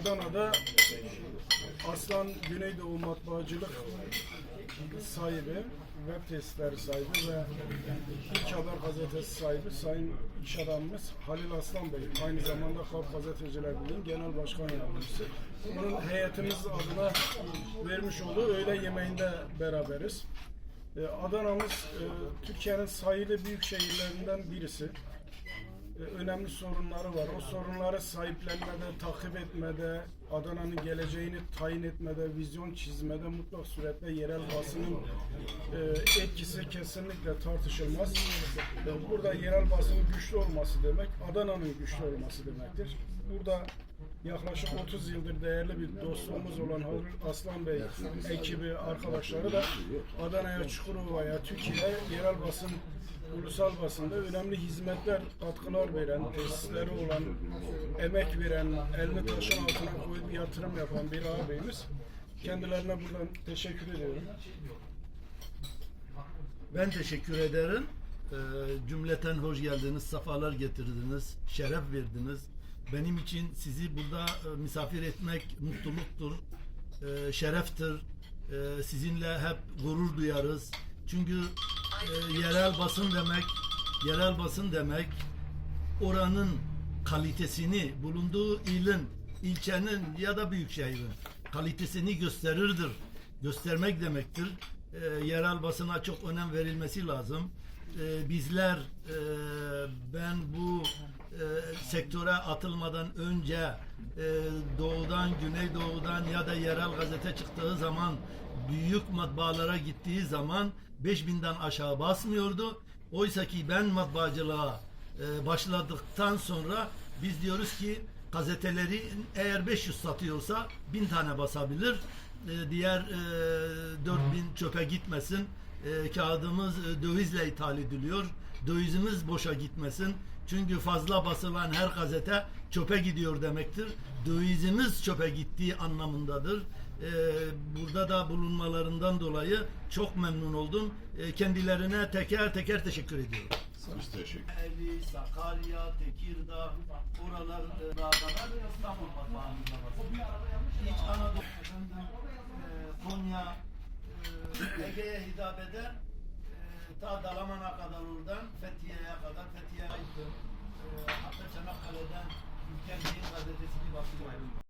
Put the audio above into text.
Adana'da Aslan Güneydoğu Matbaacılık sahibi, web testleri sahibi ve İlk Haber gazetesi sahibi Sayın iş adamımız Halil Aslan Bey. Aynı zamanda Halk Gazeteciler Birliği'nin genel başkan yardımcısı. Onun heyetimiz adına vermiş olduğu öğle yemeğinde beraberiz. Ee, Adana'mız e, Türkiye'nin sayılı büyük şehirlerinden birisi. Ee, önemli sorunları var. O sorunları sahiplenmede, takip etmede, Adana'nın geleceğini tayin etmede, vizyon çizmede mutlak suretle yerel basının e, etkisi kesinlikle tartışılmaz. E, Burada yerel basının güçlü olması demek, Adana'nın güçlü olması demektir. Burada yaklaşık 30 yıldır değerli bir dostluğumuz olan Halil Aslan Bey ekibi, arkadaşları da Adana'ya, Çukurova'ya, Türkiye'ye yerel basın ulusal basında önemli hizmetler, katkılar veren, tesisleri olan, emek veren, elini taşın altına koyup yatırım yapan bir ağabeyimiz. Kendilerine buradan teşekkür ediyorum. Ben teşekkür ederim. Ee, cümleten hoş geldiniz, safalar getirdiniz, şeref verdiniz. Benim için sizi burada e, misafir etmek mutluluktur, e, şereftir. E, sizinle hep gurur duyarız. Çünkü yerel basın demek, yerel basın demek oranın kalitesini, bulunduğu ilin, ilçenin ya da büyük şehrin kalitesini gösterirdir. Göstermek demektir. E, yerel basına çok önem verilmesi lazım. E, bizler, e, ben bu e, sektöre atılmadan önce e, doğudan, güneydoğudan ya da yerel gazete çıktığı zaman büyük matbaalara gittiği zaman 5000'den aşağı basmıyordu. Oysa ki ben matbaacılığa e, başladıktan sonra biz diyoruz ki gazeteleri eğer 500 satıyorsa 1000 tane basabilir. E, diğer e, 4000 çöpe gitmesin. E, kağıdımız e, dövizle ithal ediliyor. Dövizimiz boşa gitmesin. Çünkü fazla basılan her gazete çöpe gidiyor demektir. Dövizimiz çöpe gittiği anlamındadır. E, burada da bulunmalarından dolayı çok memnun oldum. E, kendilerine teker teker teşekkür ediyorum. Biz teşekkür Eli, Sakarya, Tekirdağ, oralar e, kadar İstanbul var. İç Anadolu, Konya, e, Ege'ye hitap eder. E, ta Dalaman'a kadar oradan, Fethiye'ye kadar, Fethiye'ye gittim. E, hatta Çanakkale'den Ülker Yayın Gazetesi'ni basıyorum.